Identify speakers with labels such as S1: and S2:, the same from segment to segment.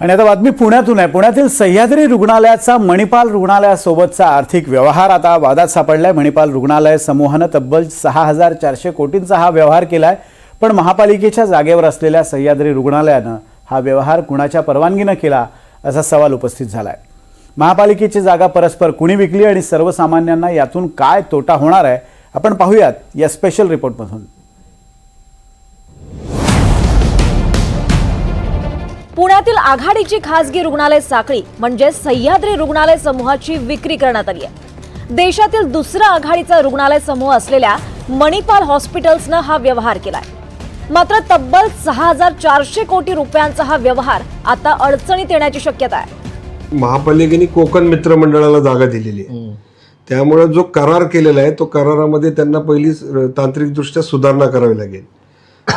S1: आणि आता बातमी पुण्यातून आहे. पुण्यातील सह्याद्री रुग्णालयाचा मणिपाल रुग्णालयासोबतचा आर्थिक व्यवहार आता वादात सापडलाय. मणिपाल रुग्णालय समूहानं तब्बल सहा हजार चारशे कोटींचा हा व्यवहार केलाय. पण महापालिकेच्या जागेवर असलेल्या सह्याद्री रुग्णालयानं हा व्यवहार कुणाच्या परवानगीनं केला असा सवाल उपस्थित झालाय. महापालिकेची जागा परस्पर कुणी विकली आणि सर्वसामान्यांना यातून काय तोटा होणार आहे? आपण पाहूयात या स्पेशल रिपोर्टमधून
S2: पुण्यातील आघाडीची खासगी रुग्णालय साखळी म्हणजे सह्याद्री रुग्णालय समूहाची विक्री करण्यात आली आहे. देशातील दुसरा आघाडीचा रुग्णालय समूह असलेल्या मणिपाल हॉस्पिटल्सनं हा व्यवहार केलाय. मात्र तब्बल सहा हजार चारशे कोटी रुपयांचा हा व्यवहार आता अडचणीत येण्याची शक्यता आहे.
S3: महापालिकेने कोकण मित्र मंडळाला जागा दिलेली आहे. त्यामुळे जो करार केलेला आहे तो करारामध्ये त्यांना पहिली तांत्रिकदृष्ट्या सुधारणा करावी लागेल.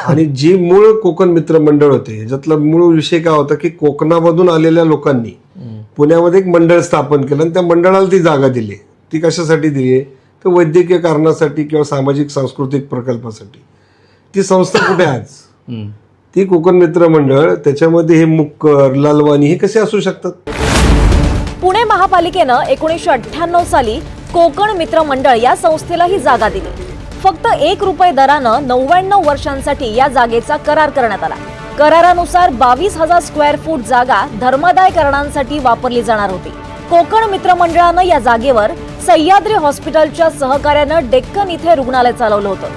S3: आणि जी मूळ कोकण मित्र मंडळ होते ह्याच्यातला मूळ विषय काय होता की कोकणामधून आलेल्या लोकांनी पुण्यामध्ये एक मंडळ स्थापन केलं आणि त्या मंडळाला ती जागा दिली. ती कशासाठी दिली? आहे तर वैद्यकीय कारणासाठी किंवा सामाजिक सांस्कृतिक प्रकल्पासाठी. ती संस्था कुठे आहे आज? ती कोकण मित्र मंडळ त्याच्यामध्ये हे मुक्कर लालवाणी हे कसे असू शकतात?
S2: पुणे महापालिकेनं एकोणीसशे अठ्ठ्याण्णव साली कोकण मित्र मंडळ या संस्थेला ही जागा दिली. फक्त एक रुपये दरानं नव्याण्णव वर्षांसाठी या जागेचा करार करण्यात आला. करारानुसार बावीस हजार स्क्वेअर फूट जागा धर्मादाय करणांसाठी वापरली जाणार होती. कोकण मित्रमंडळानं या जागेवर सह्याद्री हॉस्पिटलच्या सहकार्यानं डेक्कन इथे रुग्णालय चालवलं होतं.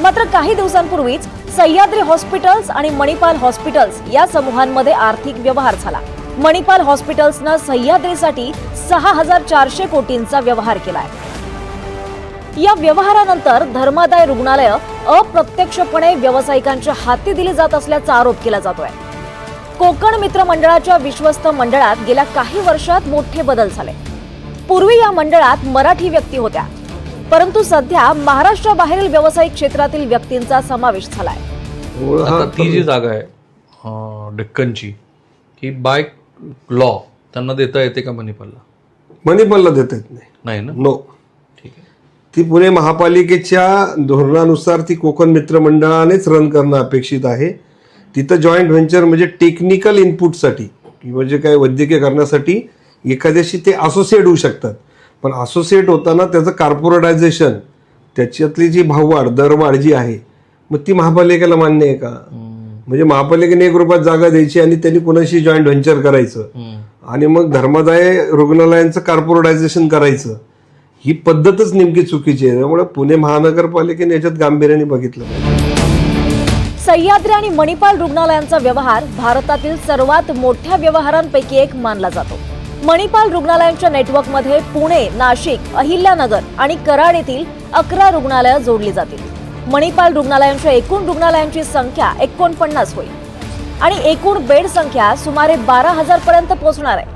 S2: मात्र काही दिवसांपूर्वीच सह्याद्री हॉस्पिटल्स आणि मणिपाल हॉस्पिटल्स या समूहांमध्ये आर्थिक व्यवहार झाला. मणिपाल हॉस्पिटल्सनं सह्याद्रीसाठी सहा हजार चारशे कोटींचा व्यवहार केलाय. या व्यवहारानंतर धर्मादाय रुग्णालय अप्रत्यक्षपणे व्यावसायिकांच्या हाती दिली जात असल्याचा आरोप केला जातोय. कोकण मित्र मंडळाच्या विश्वस्त मंडळात गेल्या काही वर्षात मोठे बदल झाले. पूर्वी या मंडळात मराठी व्यक्ती होत्या. परंतु सध्या महाराष्ट्राबाहेरील व्यावसायिक क्षेत्रातील व्यक्तींचा समावेश झालाय.
S4: आता ती जी जागा आहे अं, डेक्कनची ही बाय लॉ त्यांना देता येते का मणिपालला?
S3: मणिपालला देता येत नाही.
S4: नाही ना?
S3: नो
S4: ठीक आहे.
S3: ती पुणे महापालिकेच्या धोरणानुसार ती कोकण मित्र मंडळानेच रन करणं अपेक्षित आहे. तिथं जॉईंट व्हेंचर म्हणजे टेक्निकल इनपुटसाठी किंवा जे काय वैद्यकीय करण्यासाठी एखाद्याशी ते असोसिएट होऊ शकतात. पण असोसिएट होताना त्याचं कार्पोरेटायझेशन त्याच्यातली जी भाववाढ दरवाढ जी आहे मग ती महापालिकेला मान्य आहे का? म्हणजे महापालिकेने एक रुपयात जागा द्यायची आणि त्यांनी कुणाशी जॉईंट व्हेंचर करायचं. आणि मग धर्मादाय रुग्णालयांचं कार्पोरेटायझेशन करायचं. ही पद्धतच नेमकी चुकीची आहे. त्यामुळे पुणे महानगरपालिकेने याच्यात गांभीर्याने बघितलं.
S2: सह्याद्री आणि मणिपाल रुग्णालयांचा व्यवहार भारतातील सर्वात मोठ्या व्यवहारांपैकी एक मानला जातो. मणिपाल रुग्णालयांच्या नेटवर्कमध्ये पुणे नाशिक अहिल्यानगर आणि कराड येथील अकरा रुग्णालयं जोडली जातील. मणिपाल रुग्णालयांच्या एकूण रुग्णालयांची संख्या एकोणपन्नास होईल. आणि एकूण बेड संख्या सुमारे बारा हजार पर्यंत पोहोचणार आहे.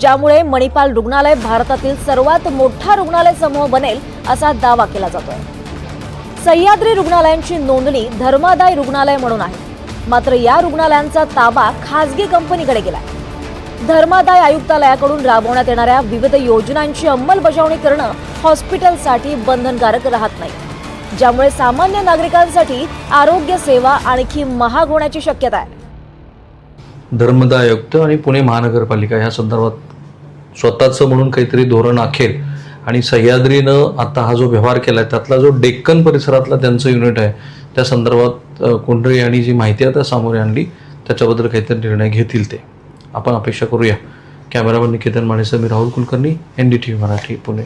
S2: ज्यामुळे मणिपाल रुग्णालय भारतातील सर्वात मोठा रुग्णालय समूह बनेल असा दावा केला जातोय. सह्याद्री रुग्णालयांची नोंदणी धर्मादाय रुग्णालय म्हणून आहे. मात्र या रुग्णालयांचा ताबा खासगी कंपनीकडे गेलाय. धर्मादाय आयुक्तालयाकडून राबवण्यात येणाऱ्या विविध योजनांची अंमलबजावणी करणं हॉस्पिटलसाठी बंधनकारक राहत नाही. ज्यामुळे सामान्य नागरिकांसाठी आरोग्य सेवा आणखी महाग होण्याची शक्यता आहे.
S4: धर्मदाय आयुक्त आणि पुणे महानगरपालिका ह्या संदर्भात स्वतःचं म्हणून काहीतरी धोरण आखेल आणि सह्याद्रीनं आता हा जो व्यवहार केला आहे त्यातला जो डेक्कन परिसरातला त्यांचं युनिट आहे त्या संदर्भात अ, कोंढरे यांनी जी माहिती आहे त्या सामोरे आणली त्याच्याबद्दल काहीतरी निर्णय घेतील ते. आपण अपेक्षा करूया. कॅमेरामन निकेतन माणेसर मी Rahul Kulkarni N D T V Marathi Pune.